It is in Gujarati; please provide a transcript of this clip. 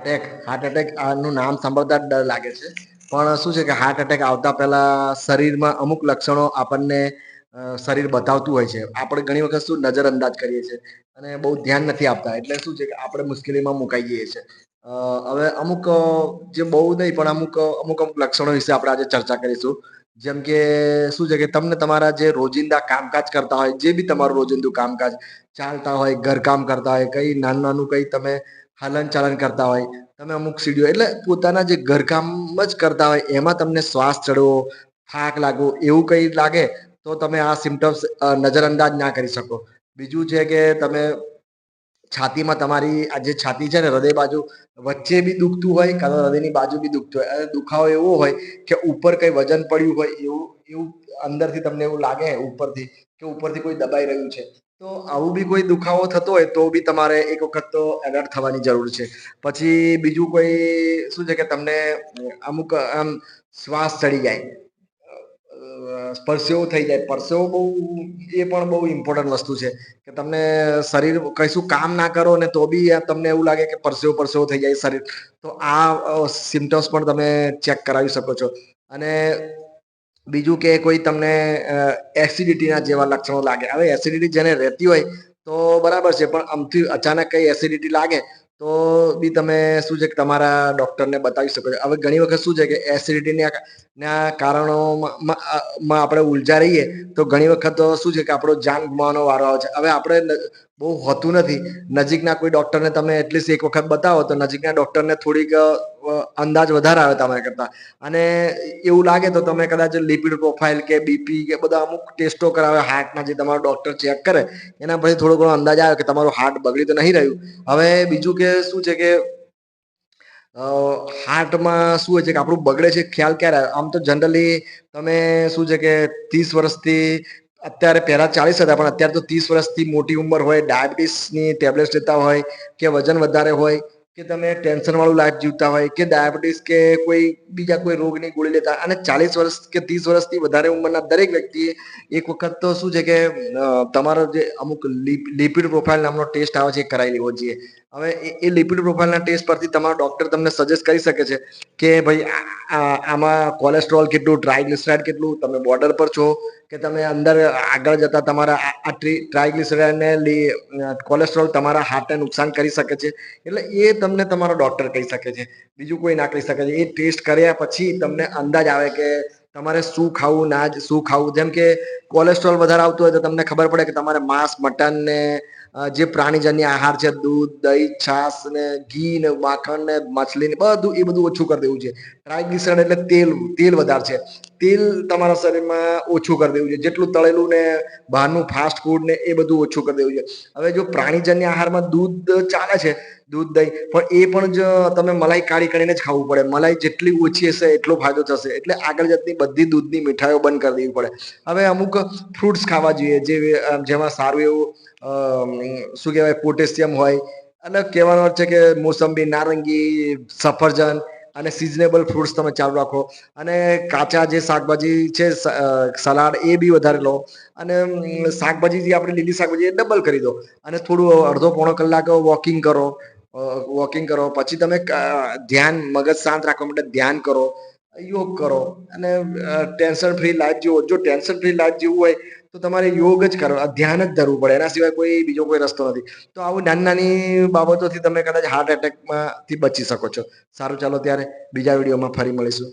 એટેક હાર્ટ એટેક આનું નામ સાંભળતા ડર લાગે છે. પણ શું છે કે હાર્ટ એટેક આવતા પહેલા શરીરમાં અમુક લક્ષણો આપણને શરીર બતાવતું હોય છે. આપણે ઘણી વખત શું નજર અંદાજ કરીએ છીએ અને બહુ ધ્યાન નથી આપતા. એટલે શું છે કે આપણે મુશ્કેલીમાં મુકાઈ જઈએ છીએ. હવે અમુક જે બહુ નહીં, પણ અમુક અમુક અમુક લક્ષણો વિશે આપણે આજે ચર્ચા કરીશું. જેમ કે શું છે કે તમને તમારા જે રોજિંદા કામકાજ કરતા હોય, જે બી તમારું રોજિંદું કામકાજ ચાલતા હોય, ઘરકામ કરતા હોય, કઈ નાનું નાનું કઈ તમે હલન ચલન કરતા હોય, તમે અમુક સીડીઓ, એટલે પોતાના જે ઘરકામ જ કરતા હોય, એમાં તમને શ્વાસ ચડવો, થાક લાગવો, એવું કંઈ લાગે, તો તમે આ સિમ્ટમ્સ નજરઅંદાજ ના કરી શકો. બીજું છે કે તમે છાતીમાં તમારી આ જે છાતી છે ને, હૃદય બાજુ વચ્ચે બી દુખતું હોય કાં તો હૃદયની બાજુ બી દુખતું હોય. અને દુખાવો એવો હોય કે ઉપર કઈ વજન પડ્યું હોય એવું એવું અંદરથી તમને એવું લાગે ઉપરથી કે ઉપરથી કોઈ દબાઈ રહ્યું છે. તો આવું બી કોઈ દુખાવો થતો હોય તો બી તમારે એક વખત તો એલર્ટ થવાની જરૂર છે. પછી બીજું કોઈ શું છે કે તમને અમુક, આમ શ્વાસ ચડી જાય. પરસેવો થઈ જાય. પરસેવો બહુ, એ પણ બહુ ઇમ્પોર્ટન્ટ વસ્તુ છે કે તમને શરીર કશું કામ ના કરો ને તો બી તમને એવું લાગે કે પરસેવો પરસેવો થઈ જાય શરીર. તો આ સિમ્ટમ્સ પણ તમે ચેક કરાવી શકો છો. અને બીજું કે કોઈ તમને એસિડિટીના જેવા લક્ષણો લાગે. હવે એસિડિટી જેને રહેતી હોય તો બરાબર છે, પણ આમથી અચાનક કઈ એસિડિટી લાગે તો બી તમે શું છે કે તમારા ડોક્ટરને બતાવી શકો છો. હવે ઘણી વખત શું છે કે એસિડિટીના ના કારણોમાં આપણે ઉલઝા રહીએ, તો ઘણી વખત શું છે કે આપણો જાન ગુમાવવાનો વારો આવે છે. હવે આપણે બહુ હોતું નથી. નજીકના કોઈ ડોક્ટરને તમે એટલીસ્ટ એક વખત બતાવો તો નજીકના ડોક્ટરને થોડીક અંદાજ વધારે આવે તમારા કરતા અને એવું લાગે તો તમે કદાચ લિપિડ પ્રોફાઇલ કે બીપી કે બધા અમુક ટેસ્ટો કરાવે હાર્ટના જે તમારો ડોક્ટર ચેક કરે, એના પછી થોડો ઘણો અંદાજ આવે કે તમારું હાર્ટ બગડી તો નહીં રહ્યું હવે બીજું કે શું છે કે હાર્ટમાં શું હોય છે કે આપણું બગડે છે, ખ્યાલ ક્યારે? આમ તો જનરલી તમે શું છે કે ત્રીસ વર્ષથી અત્યારે પહેલા ચાલીસ હતા, પણ અત્યારે તો ત્રીસ વર્ષથી મોટી ઉંમર હોય ડાયાબિટીસની ટેબ્લેટ્સ લેતા હોય કે વજન વધારે હોય કે તમે ટેન્શન વાળું લાઈફ જીવતા હોય કે ડાયાબિટીસ કે કોઈ બીજા કોઈ રોગની ગોળી લેતા અને ચાલીસ વર્ષ કે ત્રીસ વર્ષથી વધારે ઉંમરના દરેક વ્યક્તિએ એક વખત તો શું છે કે તમારો જે અમુક લિપિડ પ્રોફાઇલ નામનો ટેસ્ટ આવે છે, એ કરાવી લેવો જોઈએ. હવે એ- લિપિડ પ્રોફાઇલના ટેસ્ટ પરથી તમારો ડોક્ટર તમને સજેસ્ટ કરી શકે છે કે ભાઈ આમાં કોલેસ્ટ્રોલ કેટલું ટ્રાયગ્લિસરાઇડ કેટલું, તમે બોર્ડર પર છો કે તમે અંદર આગળ જતા તમારા આ- ટ્રાયગ્લિસરાઇડને કોલેસ્ટ્રોલ તમારા હાર્ટને નુકસાન કરી શકે છે. એટલે એ તમને તમારો ડૉક્ટર કહી શકે છે. બીજું કોઈ ના કહી શકે છે. એ ટેસ્ટ કર્યા પછી તમને અંદાજ આવે કે તમારે શું ખાવું, ના જ શું ખાવું? જેમ કે કોલેસ્ટ્રોલ વધારે આવતું હોય તો તમને ખબર પડે કે તમારે માંસ, મટન ને જે પ્રાણીજન્ય આહાર છે, દૂધ, દહીં, છાશ ને, ઘી ને, માખણ ને, માછલી ને, બધું એ બધું ઓછું કરી દેવું છે. ટ્રાયગ્લિસરાઇડ એટલે તેલ તેલ વધારે છે. તેલ તમારા શરીરમાં ઓછું કરી દેવું છે. જેટલું તળેલું ને, બહારનું ફાસ્ટ ફૂડ ને એ બધું ઓછું કરી દેવું છે. હવે જો પ્રાણીજન્ય આહારમાં દૂધ ચાલે છે દૂધ, દહીં. પણ એ પણ જ તમે મલાઈ કાઢી કાઢીને જ ખાવું પડે. મલાઈ જેટલી ઓછી હશે, એટલો ફાયદો થશે. એટલે આગળ જતની બધી દૂધની મીઠાઈઓ બંધ કરી દેવી પડે. હવે અમુક ફ્રૂટ્સ ખાવા જોઈએ, જે જેમાં સારું એવું શું કહેવાય પોટેશિયમ હોય. અને કહેવાનો છે કે મોસંબી, નારંગી, સફરજન અને સિઝનેબલ ફ્રૂટ્સ તમે ચાલુ રાખો. અને કાચા જે શાકભાજી છે સલાડ, એ બી વધારે લો. અને શાકભાજી જે આપણે લીલી શાકભાજી એ ડબલ કરી દો. અને થોડું અડધો પોણો કલાક વોકિંગ કરો. વોકિંગ કરો, પછી તમે ધ્યાન, મગજ શાંત રાખવા માટે ધ્યાન કરો, યોગ કરો. અને ટેન્શન ફ્રી લાઈફ જીવો. જો ટેન્શન ફ્રી લાઈફ જીવવું હોય, તો તમારે યોગ જ કરો ધ્યાન જ ધરવું પડે. એના સિવાય કોઈ, બીજો કોઈ રસ્તો નથી. તો આવું નાની નાની બાબતોથી તમે કદાચ હાર્ટ એટેકમાંથી બચી શકો છો. સારું, ચાલો ત્યારે બીજા વિડીયોમાં ફરી મળીશું.